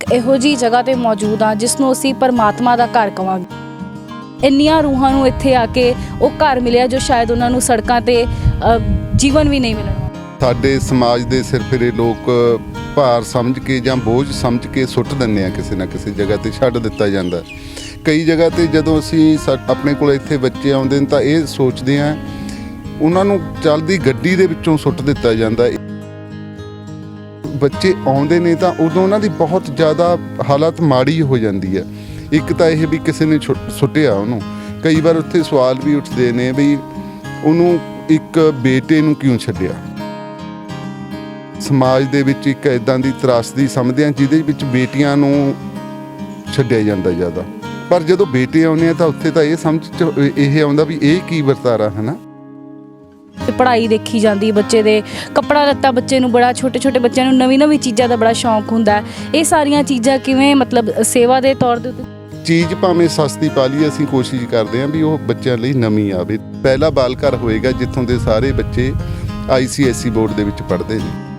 ਇੱਕ ਇਹੋ ਜੀ ਜਗ੍ਹਾ ਤੇ ਮੌਜੂਦ ਆ ਜਿਸ ਨੂੰ ਅਸੀਂ ਪਰਮਾਤਮਾ ਦਾ ਘਰ ਕਵਾਂਗੇ। ਇੰਨੀਆਂ ਰੂਹਾਂ ਨੂੰ ਇੱਥੇ ਆ ਕੇ ਉਹ ਘਰ ਮਿਲਿਆ ਜੋ ਸ਼ਾਇਦ ਉਹਨਾਂ ਨੂੰ ਸੜਕਾਂ ਤੇ ਅ, ਜੀਵਨ ਵੀ ਨਹੀਂ ਮਿਲਣਾ। ਸਾਡੇ ਸਮਾਜ ਦੇ ਸਿਰ ਲੋਕ ਭਾਰ ਸਮਝ ਕੇ ਜਾਂ ਬੋਝ ਸਮਝ ਕੇ ਸੁੱਟ ਦਿੰਦੇ ਆ ਕਿਸੇ ਨਾ ਕਿਸੇ ਜਗ੍ਹਾ ਤੇ ਛੱਡ ਦਿੱਤਾ ਜਾਂਦਾ। ਕਈ ਜਗ੍ਹਾ ਤੇ ਜਦੋਂ ਅਸੀਂ ਸਾ- ਆਪਣੇ ਕੋਲ ਇੱਥੇ ਬੱਚੇ ਆਉਂਦੇ ਨੇ ਤਾਂ ਇਹ ਸੋਚਦੇ ਆ ਉਹਨਾਂ ਨੂੰ ਚੱਲਦੀ ਗੱਡੀ ਦੇ ਵਿੱਚੋਂ ਸੁੱਟ ਦਿੱਤਾ ਜਾਂਦਾ। ਬੱਚੇ ਆਉਂਦੇ ਨੇ ਤਾਂ ਉਦੋਂ ਉਹਨਾਂ ਦੀ ਬਹੁਤ ਜ਼ਿਆਦਾ ਹਾਲਤ ਮਾੜੀ ਹੋ ਜਾਂਦੀ ਹੈ। ਇੱਕ ਤਾਂ ਇਹ ਵੀ ਕਿਸੇ ਨੇ ਸੁੱਟਿਆ ਉਹਨੂੰ। ਕਈ ਵਾਰ ਉੱਥੇ ਸਵਾਲ ਵੀ ਉੱਠਦੇ ਨੇ ਵੀ ਉਹਨੂੰ ਇੱਕ ਬੇਟੇ ਨੂੰ ਕਿਉਂ ਛੱਡਿਆ? ਸਮਾਜ ਦੇ ਵਿੱਚ ਇੱਕ ਇਦਾਂ ਦੀ ਤਰਾਸਦੀ ਸਮਝਦੇ ਆ ਜਿਹਦੇ ਵਿੱਚ ਬੇਟੀਆਂ ਨੂੰ ਛੱਡਿਆ ਜਾਂਦਾ ਜ਼ਿਆਦਾ। ਪਰ ਜਦੋਂ ਬੇਟੇ ਆਉਂਦੇ ਆ ਤਾਂ ਉੱਥੇ ਤਾਂ ਇਹ ਸਮਝ ਚ, ਇਹ ਆਉਂਦਾ ਵੀ ਇਹ ਕੀ ਵਰਤਾਰਾ, ਹੈ ਨਾ? ਤੇ ਪੜ੍ਹਾਈ ਦੇਖੀ ਜਾਂਦੀ ਬੱਚੇ ਦੇ। ਕੱਪੜਾ ਲੱਤਾ ਬੱਚੇ ਨੂੰ ਬੜਾ, ਛੋਟੇ ਛੋਟੇ ਬੱਚਿਆਂ ਨੂੰ ਨਵੀਂ ਨਵੀਂ ਚੀਜ਼ਾਂ ਦਾ ਬੜਾ ਸ਼ੌਂਕ ਹੁੰਦਾ ਇਹ ਸਾਰੀਆਂ ਚੀਜ਼ਾਂ ਕਿਵੇਂ ਮਤਲਬ ਸੇਵਾ ਦੇ ਤੌਰ ਦੇ ਉੱਤੇ ਚੀਜ਼ ਭਾਵੇਂ ਸਸਤੀ ਪਾ ਲਈ ਅਸੀਂ ਕੋਸ਼ਿਸ਼ ਕਰਦੇ ਹਾਂ ਵੀ ਉਹ ਬੱਚਿਆਂ ਲਈ ਨਵੀਂ ਆਵੇ। ਪਹਿਲਾ ਬਾਲ ਘਰ ਹੋਏਗਾ ਜਿੱਥੋਂ ਦੇ ਸਾਰੇ ਬੱਚੇ ਆਈਸੀਐਸਈ ਬੋਰਡ ਦੇ ਵਿੱਚ ਪੜ੍ਹਦੇ ਨੇ।